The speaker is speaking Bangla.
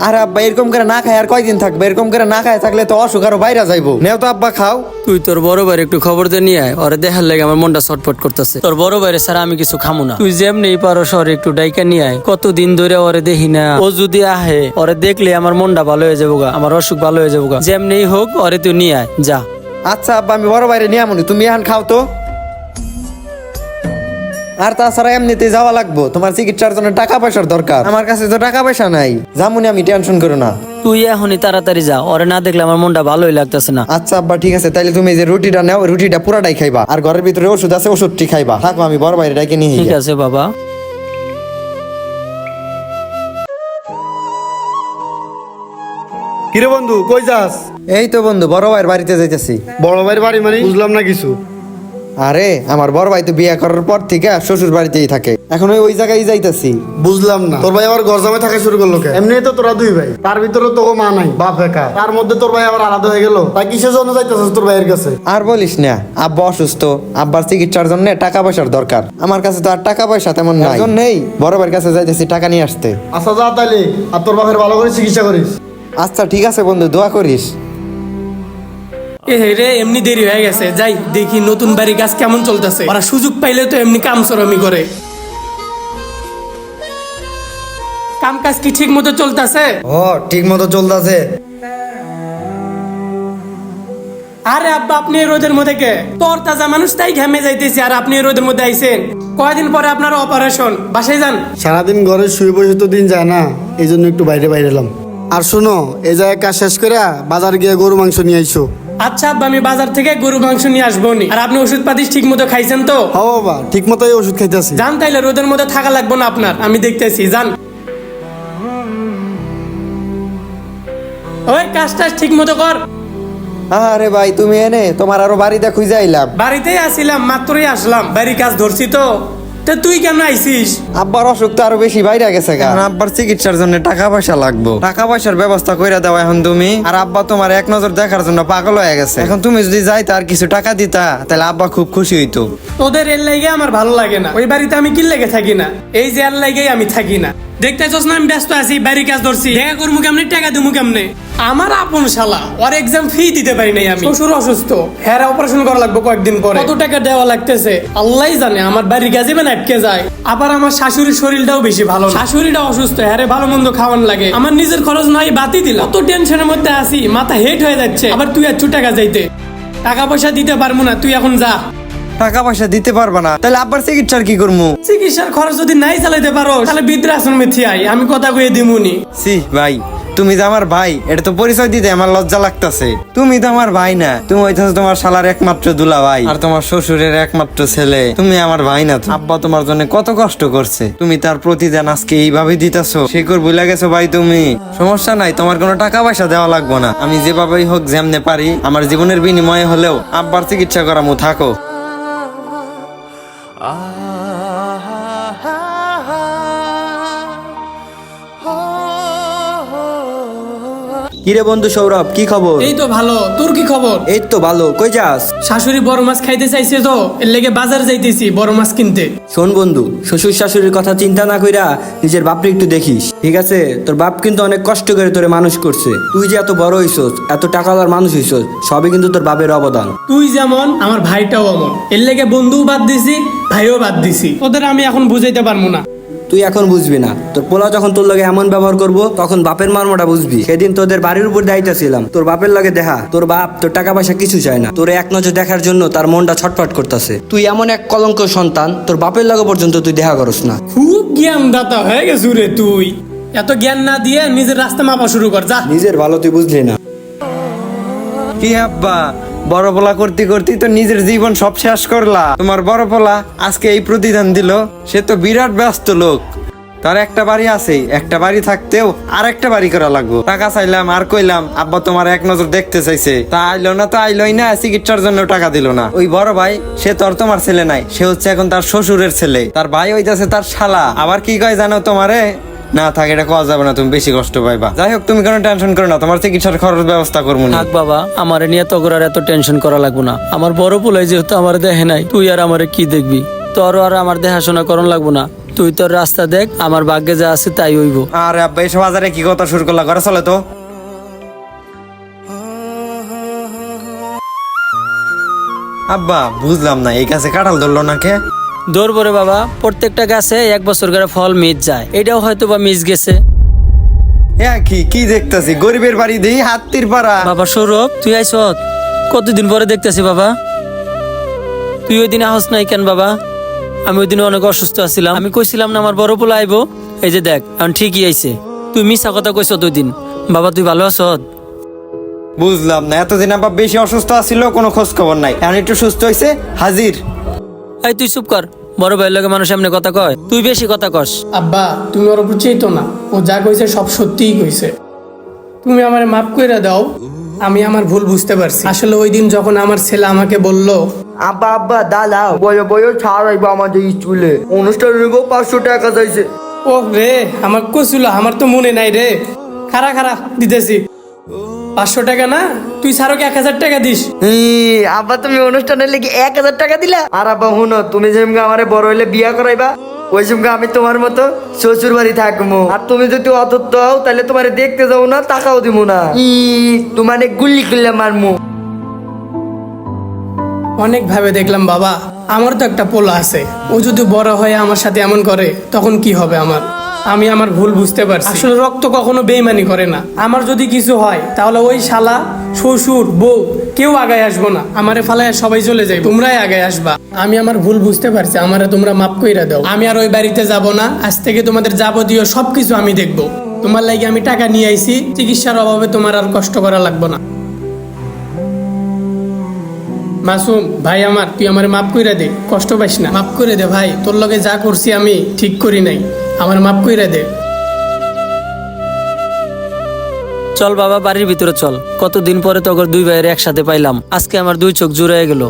আর আব্বা এরকম করে না খায় আর কয়দিন থাকবে? এরকম করে না খায় থাকলে তো অসুখ আরও বাইরে যাইবো। নেও তো আব্বা খাও। তুই তোর বড় ভাইয়ের একটু খবর দিয়ে নিয়ে আয়। ওরে দেখার লাগে আমার মনটা ছটফট করতেছে। তোর বড় ভাইয়ের স্যার আমি কিছু খামু না। তুই যেমনি পারো শহরে একটু ডাইকা নিয়ে আয়। কতদিন ধরে ওরে দেখি না। ও যদি আহে ওরে দেখলে আমার মনটা ভালো হয়ে যাব গা। আমার অসুখ ভালো হয়ে যাব গা। যেমনি হোক ওরে তুই নিয়ে আয়। যা। আচ্ছা আব্বা আমি বড় বাইরে নিয়ে আমনি। তুমি এখন খাও তো। আর তাছাড়া এমনিতে যাওয়া লাগবো। তোমার চিকিৎসার জন্য টাকা পয়সার দরকার। আমার কাছে তো টাকা পয়সা নাই। যামুনি আমি টেনশন করো না। তুই এখনই তাড়াতাড়ি যা ওরে না দেখলে আমার মনটা ভালোই লাগতেছে না। আচ্ছা আব্বা ঠিক আছে তাইলে তুমি যে রুটিটা নাও রুটিটা পুরাটাই খাইবা। আর ঘরের ভিতরে ওষুধ আছে ওষুধটি খাইবা। থাকো আমি বড় বাইরে ডাকে নিয়ে ঠিক আছে বাবা। কিরে বন্ধু কই যাস? এই তো বন্ধু বড় ভাইয়ের বাড়িতে যাইতেছি। বড় ভাইয়ের বাড়ি মানে বুঝলাম না কিছু। আরে আমার বড় ভাই তো বিয়ে করার পর থেকে শ্বশুর বাড়িতেই থাকে। এখন ওই জায়গায় যাইতেছি। বুঝলাম না। তোর ভাই আবার ঘর জামাই থাকা শুরু করল এমনি তো তোরা দুই ভাই। তার ভিতরে তোকে মা নাই। বাপ একা। তার মধ্যে তোর ভাই আবার আলাদা হয়ে গেল। তাই কিসের জন্য যাইতেছিস তোর ভাইয়ের কাছে? আর বলিস না আব্বা অসুস্থ। আব্বার চিকিৎসার জন্য টাকা পয়সার দরকার। আমার কাছে তো আর টাকা পয়সা তেমন নাই। এখন নেই বড় ভাইয়ের কাছে যাইতেছি টাকা নিয়ে আসতে। আচ্ছা যা তাইলে। আর তোর বাপের ভালো করে চিকিৎসা করিস। আচ্ছা ঠিক আছে বন্ধু দোয়া করিস। রে এমনি দেরি হয়ে গেছে। যাই দেখি নতুন বাড়ি কেমন চলতেছে। ওরা সুযোগ পাইলে তো এমনি কাম সরমি করে। কাম কাজ কি ঠিক মতো চলতেছে? ও ঠিক মতো চলতেছে। আরে আব্বা আপনি এই রোদের মধ্যে কে? তোর তাজা মানুষ তাই ঘেমে যাইতেছি আর আপনি এই রোদের মধ্যে আইছেন। কয়দিন পরে আপনার অপারেশন বাসায় যান। সারাদিন ঘরে শুয়ে বসে তো দিন যায় না এই জন্য একটু বাইরে বাইরে এলাম। আর শোনো এই জায়গায় কাজ শেষ করে বাজার গিয়ে গরু মাংস নিয়ে আইসো। আচ্ছা আব্বা আমি বাজার থেকে গরু মাংস নিয়ে আসব নি। আর আপনি ওষুধ পাতি ঠিক মতো খাইছেন তো? হ বাবা ঠিক মতোই ওষুধ খাইতেছি। যান তাইলে রোদের মধ্যে থাকা লাগবে না আপনার। আমি দেখতেছি যান। ওই কাজ টাজ ঠিক মতো কর। আরে ভাই তুমি এনে তোমার আরও বাড়িতে খুঁজে আইলাম। বাড়িতেই আসিলাম মাত্রই আসলাম। বাড়ি কাজ ধরছি তো। তা তুই কেন আইছিস? আব্বার অসুখ তো আরও বেশি বাইরে গেছে গা। এখন আব্বার চিকিৎসার জন্য টাকা পয়সা লাগবো। টাকা পয়সার ব্যবস্থা কইরা দাও এখন তুমি। আর আব্বা তোমার এক নজর দেখার জন্য পাগল হয়ে গেছে। এখন তুমি যদি যাইতা আর কিছু টাকা দিতা তাহলে আব্বা খুব খুশি হইতো। তোদের এর লাগে আমার ভালো লাগে না। ওই বাড়িতে আমি কি লেগে থাকি না। এই যে এর লাগেই আমি থাকি না। দেখতেছস না আমি ব্যস্ত আছি বাড়ি কাজ ধরছি। দেখা করব কেমনে টাকা দিবো কেমনে? আমার আপন শালা ওর এক্সাম ফি দিতে পারি নাই আমি। শ্বশুর অসুস্থ। হ্যাঁ অপারেশন করা লাগবে কয়েকদিন পরে। কত টাকা দেওয়া লাগতেছে? আল্লাহ জানে আমার বাড়ি কাজে মানে আটকে যায়। আবার আমার শাশুড়ির শরীরটাও বেশি ভালো। শাশুড়িটা অসুস্থ হ্যাঁ ভালো মন্দ খাওয়ান লাগে। আমার নিজের খরচ নয় বাতি দিলাম। কত টেনশনের মধ্যে আছি মাথা হেট হয়ে যাচ্ছে। আবার তুই আর টাকা যাইতে। টাকা পয়সা দিতে পারব না তুই এখন যা। টাকা পয়সা দিতে পারবা না। তাহলে আব্বার চিকিৎসার কি করব চিকিৎসার খরচ যদি নাই চালাইতে পারো তাহলে বৃদ্ধাশ্রমে থিয়াই আমি কথা কয়ে দিমুনি। সি ভাই তুমি যে আমার ভাই এটা তো পরিচয় দিতে আমার লজ্জা লাগতাছে। তুমি তো আমার ভাই না তুমি হইতাছো তোমার শালার একমাত্র দুলা ভাই। আর তোমার শ্বশুরের একমাত্র ছেলে তুমি আমার ভাই না তো। আব্বা তোমার জন্য কত কষ্ট করছে। তুমি তার প্রতিদান আজকে এইভাবে দিতাছো সে কর বুঝলা গেছো ভাই তুমি? সমস্যা নাই তোমার কোনো টাকা পয়সা দেওয়া লাগবে না। আমি যেভাবেই হোক যেমনে পারি আমার জীবনের বিনিময়ে হলেও আব্বার চিকিৎসা করামু থাকো। I কিরে বন্ধু সৌরভ কি খবর? এই তো ভালো তোর কি খবর? এই তো ভালো কই যাস? শাশুড়ি বড় মাছ খাইতে চাইছে তো এর লেগে বাজার যাইতেছি বড় মাছ কিনতে। শোন বন্ধু শ্বশুর শাশুড়ির কথা চিন্তা না কইরা নিজের বাপরে একটু দেখিস। ঠিক আছে? তোর বাপ কিন্তু অনেক কষ্ট করে তোরে মানুষ করছে। তুই যে এত বড় হইছস এত টাকাওয়ালার মানুষ হইছস সবই কিন্তু তোর বাপের অবদান। তুই যেমন আমার ভাইটাও এমন এর লেগে বন্ধুও বাদ দিছি ভাইও বাদ দিছি। ওদের আমি এখন বুঝাইতে পারব না। তুই এখন বুঝবি না। তোর পোলা যখন তোর লগে এমন ব্যবহার করব তখন বাপের মর্মটা বুঝবি। সেদিন তোদের বাড়ির উপর দায়িত্ব ছিলাম। তোর বাপের লগে দেখা। তোর বাপ তোর টাকা পয়সা কিছু চায় না। তোর এক নজর দেখার জন্য তার মনটা ছটফট করতেছে। তুই এমন এক কলঙ্ক সন্তান তোর বাপের লগে পর্যন্ত তুই দেখা করস না। খুব জ্ঞান দাতা হয়ে গেছু রে তুই। এত জ্ঞান না দিয়ে নিজের রাস্তা মাপা শুরু কর যা। নিজের ভালো তুই বুঝলি না। কি আব্বা বড় পোলা করতে করতে তো নিজের জীবন সব শেষ করলা। তোমার বড় পোলা আজকে এই প্রতিদান দিল, সে তো বিরাট ব্যস্ত লোক। তার একটা বাড়ি আছে, একটা বাড়ি থাকতেও আর একটা বাড়ি করা লাগবো। টাকা চাইলাম, আর কইলাম, আব্বা, তোমার এক নজর দেখতে চাইছে। তা আইলো না, তো আইলোই না, চিকিৎসার জন্য টাকা দিল না। ওই বড় ভাই, সে তোর তোমার ছেলে নাই, সে হচ্ছে এখন তার শ্বশুরের ছেলে। তার ভাই হইতাছে তার শালা। আবার কি কয় জানো তোমারে? না থাকে এটা কওয়া যাবে না তুমি বেশি কষ্ট পাইবা। যাই হোক তুমি কোনো টেনশন করো না তোমার চিকিৎসার খরচ ব্যবস্থা করব না। থাক বাবা আমার নিয়ে তো আর এত টেনশন করা লাগবো না। আমার বড় পোলাই যেহেতু আমার দেখে নাই তুই আর আমারে কি দেখবি? তোর আর আমার দেখাশোনা করন লাগবো না। তুই তোর রাস্তা দেখ আমার ভাগ্যে যা আছে তাই হইব। আরে আব্বা এসব বাজারে কি কথা শুরু করলা? ঘরে চলে তো। আব্বা বুঝলাম না এই কাছে কাঁঠাল ধরলো না কে দৌড় রে বাবা প্রত্যেকটা গাছে এক বছর করে ফল মিস যায়। এটাও হয়তো বা মিস গেছে। হ্যাঁ কি কি দেখতাছি? গরিবের বাড়ি দেই হাত্তির পাড়া। বাবা সৌরভ তুই আইস কতদিন পরে দেখতেছি বাবা? তুই ওই দিন আহস নাই কেন বাবা? আমি ওই দিন অনেক অসুস্থ আছিলাম। আমি কইছিলাম না আমার বড় পোলা আইবো। এই যে দেখ এখন ঠিকই আইছে। তুই মিশা কথা কইছ দুই দিন। বাবা তুই ভালো আছ বুঝলাম না এতদিন আবার বেশি অসুস্থ আছিল কোনো খোঁজ খবর নাই। এখন একটু সুস্থ হয়েছে হাজির। এই তুই চুপ কর। বড় ভাইয়ের লগে মানুষ এমনি কথা কয়। তুই বেশি কথা কস। আব্বা তুমি ওর উপর চেতো না। ও যা কইছে সব সত্যিই কইছে। তুমি আমার মাফ করে দাও। আমি আমার ভুল বুঝতে পারছি। আসলে ওই দিন যখন আমার ছেলে আমাকে বলল আব্বা আব্বা দাদা বয় বয় ছাড় আইবা আমাদের স্কুলে। অনুষ্ঠানের গো পাঁচশো টাকা চাইছে। ও রে আমার কছিল আমার তো মনে নাই রে। খারা খারা দিতেছি। পাঁচশো টাকা না? তুই সারকে এক হাজার টাকা দিস। ই, আব্বা তুমি অনুষ্ঠানের লেগে এক হাজার টাকা দিলা? আর আব্বা হুনো তুমি যেমন আমারে বড় হইলে বিয়া করাইবা ওই সঙ্গে আমি তোমার মতো শ্বশুর বাড়ি থাকব। আর তুমি যদি অতত্ব হও তাহলে তোমারে দেখতে যাব না টাকাও দিব না। ই তোমারে গুল্লি গুল্লা মারমু। অনেক ভাবে দেখলাম বাবা। আমার তো একটা পোলা আছে। ও যদি বড় হয়ে আমার সাথে এমন করে তখন কি হবে আমার? আমি আমার ভুল বুঝতে পারছি। আসলে রক্ত কখনো বেইমানি করে না। আমার যদি কিছু হয় তাহলে ওই শালা শ্বশুর বউ কেউ আগায় আসব না। আমারে ফালায় সবাই চলে যাই তোমরাই আগায় আসবা। আমি আমার ভুল বুঝতে পারছি আমারে তোমরা মাফ কইরা দাও। আমি আর ওই বাড়িতে যাব না। আজ থেকে তোমাদের যাবতীয় সবকিছু আমি দেখব। তোমার লাগে আমি টাকা নিয়ে আইছি। চিকিৎসার অভাবে তোমার আর কষ্ট করা লাগবে না। মাসুম ভাই আমার তুই আমার মাফ কইরা দে। কষ্ট পাইস না। মাফ করে দে ভাই। তোর লগে যা করছি আমি ঠিক করি নাই। আমার মাপ কইরা দে। চল বাবা, বাড়ির ভিতরে চল। কতদিন পরে তখন দুই ভাইয়ের একসাথে পাইলাম। আজকে আমার দুই চোখ জুড়ে গেল।